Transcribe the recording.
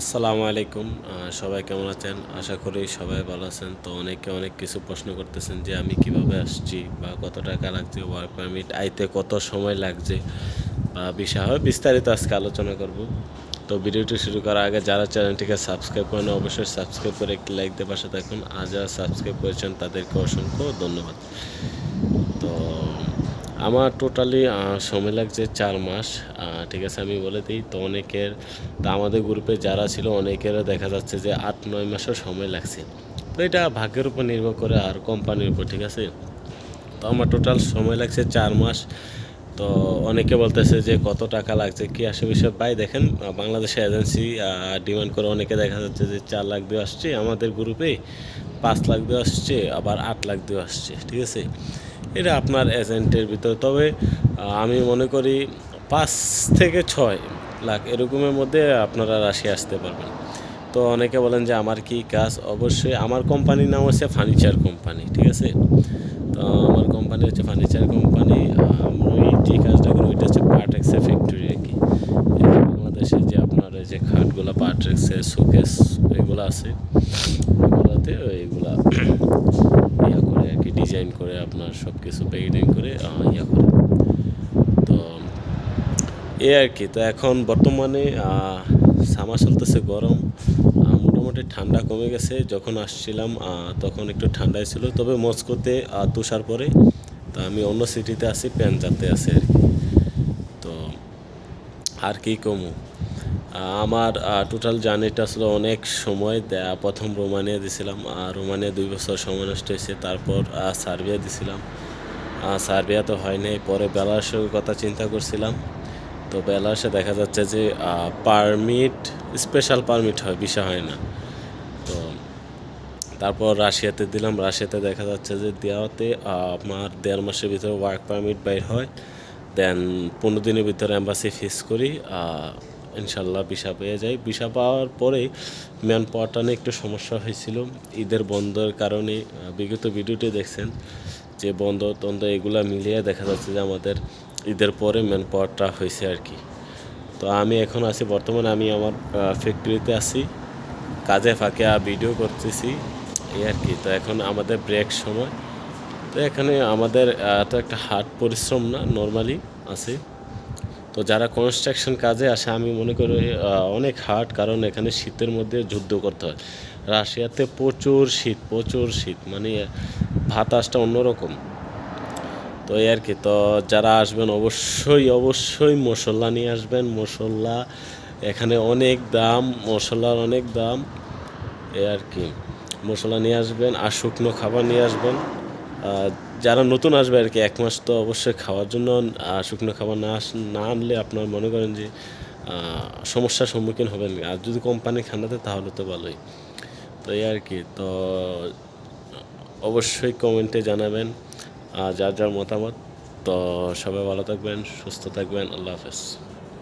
আসসালামু আলাইকুম। সবাই কেমন আছেন? আশা করি সবাই ভালো আছেন। তো অনেকে অনেক কিছু প্রশ্ন করতেছেন যে আমি কীভাবে আসছি বা কত টাকা লাগছে ওয়ার্ক পারমিট আইতে কত সময় লাগছে বা বিষয় হয় বিস্তারিত আজকে আলোচনা করব। তো ভিডিওটি শুরু করার আগে যারা চ্যানেলটিকে সাবস্ক্রাইব করেন অবশ্যই সাবস্ক্রাইব করে একটি লাইক দিয়ে পাশে থাকুন। আর যারা সাবস্ক্রাইব করেছেন, তাদেরকে অসংখ্য ধন্যবাদ। তো আমার টোটালি সময় লাগছে চার মাস। ঠিক আছে, আমি বলে দিই, তো অনেকের, তা আমাদের গ্রুপে যারা ছিল, অনেকেরও দেখা যাচ্ছে যে আট, নয় মাসও সময় লাগছে। তো এটা ভাগ্যের উপর নির্ভর করে আর কোম্পানির উপর, ঠিক আছে? তো আমার টোটাল সময় লাগছে চার মাস। তো অনেকে বলতেছে যে কত টাকা লাগছে, কি আসে বিষয়? পাই দেখেন বাংলাদেশে এজেন্সি ডিমান্ড করে অনেকে দেখা যাচ্ছে যে চার লাখ দিয়ে আসছে। আমাদের গ্রুপে পাঁচ লাখ দিয়ে আসছে, আবার আট লাখ দিয়ে আসছে, ঠিক আছে? এটা আপনার এজেন্টের ভিতরে। তবে আমি মনে করি পাঁচ থেকে ছয় লাখ এরকমের মধ্যে আপনারা রাশি আসতে পারবেন। তো অনেকে বলেন যে, আমার কি কাজ? অবশ্যই আমার কোম্পানির নাম হচ্ছে ফার্নিচার কোম্পানি ঠিক আছে? তো আমার কোম্পানি হচ্ছে ফার্নিচার কোম্পানি আমি যে কাজটা করি, ওইটা হচ্ছে পার্টেক্সের ফ্যাক্টরি আর কি। বাংলাদেশে যে আপনার যে খাটগুলো পার্টেক্সের শোকেস এগুলো আছে, ওগুলোতে এইগুলা ইয়া করে ডিজাইন করে, আপনার সব কিছু প্যাকেটিং করে ইয়া করে তো, এ আর কি, তো এখন বর্তমানে সামার চলতেছে গরম মোটামুটি ঠান্ডা কমে গেছে। যখন আসছিলাম তখন একটু ঠান্ডাই ছিল, তবে মস্কোতে তুষার পরে, তো আমি অন্য সিটিতে আছি প্যানজাতে আছি আর কি। তো, আর কি কমু? আমার টোটাল জার্নিটা আসলে অনেক সময় প্রথম রোমানিয়া দিছিলাম আর রোমানিয়া দুই বছর সময় নষ্ট হয়েছে। তারপর সার্বিয়া দিছিলাম। সার্বিয়া তো হয় নাই। পরে বেলারসের কথা চিন্তা করছিলাম। তো বেলারসে দেখা যাচ্ছে যে পারমিট স্পেশাল পারমিট হয় ভিসা হয় না। তো তারপর রাশিয়াতে দিলাম। রাশিয়াতে দেখা যাচ্ছে যে, দেওয়াতে আমার দেড় মাসের ভিতরে ওয়ার্ক পারমিট বাইর হয়। দেন পনেরো দিনের ভিতরে অ্যাম্বাসি ফিস করি। ইনশাল্লাহ ভিসা পেয়ে যাই। ভিসা পাওয়ার পরে ম্যান পাওয়ারটা নিয়ে একটু সমস্যা হয়েছিল। ঈদের বন্ধের কারণে বিগত ভিডিওটি দেখছেন যে বন্ধ টন্ধ এগুলা মিলিয়ে দেখা যাচ্ছে যে আমাদের ঈদের পরে ম্যান পাওয়ারটা হয়েছে আর কি। তো আমি এখন আছি বর্তমানে, আমি আমার ফ্যাক্টরিতে আছি। কাজে ফাঁকে ভিডিও করতেছি। এই আর কি, তো এখন আমাদের ব্রেক সময়। তো এখানে আমাদের এত একটা হার্ড পরিশ্রম না নর্মালি আছে। তো যারা কনস্ট্রাকশন কাজে আসে, আমি মনে করি অনেক হার্ড কারণ এখানে শীতের মধ্যে যুদ্ধ করতে হয়। রাশিয়াতে প্রচুর শীত প্রচুর শীত মানে ভাতাসটা অন্যরকম। তো এই আর কি, তো যারা আসবেন অবশ্যই অবশ্যই মশলা নিয়ে আসবেন। মশলা এখানে অনেক দাম, মশলার অনেক দাম। এ আর কি, মশলা নিয়ে আসবেন, আর শুকনো খাবার নিয়ে আসবেন। যারা নতুন আসবে আর কি, এক মাস তো অবশ্যই খাওয়ার জন্য শুকনো খাবার না না আনলে আপনার মনে করেন যে সমস্যার সম্মুখীন হবেন। আর যদি কোম্পানি খানাতে তাহলে তো ভালোই। তো এই আর কি, তো অবশ্যই কমেন্টে জানাবেন যার যার মতামত। তো সবাই ভালো থাকবেন, সুস্থ থাকবেন, আল্লাহ হাফেজ।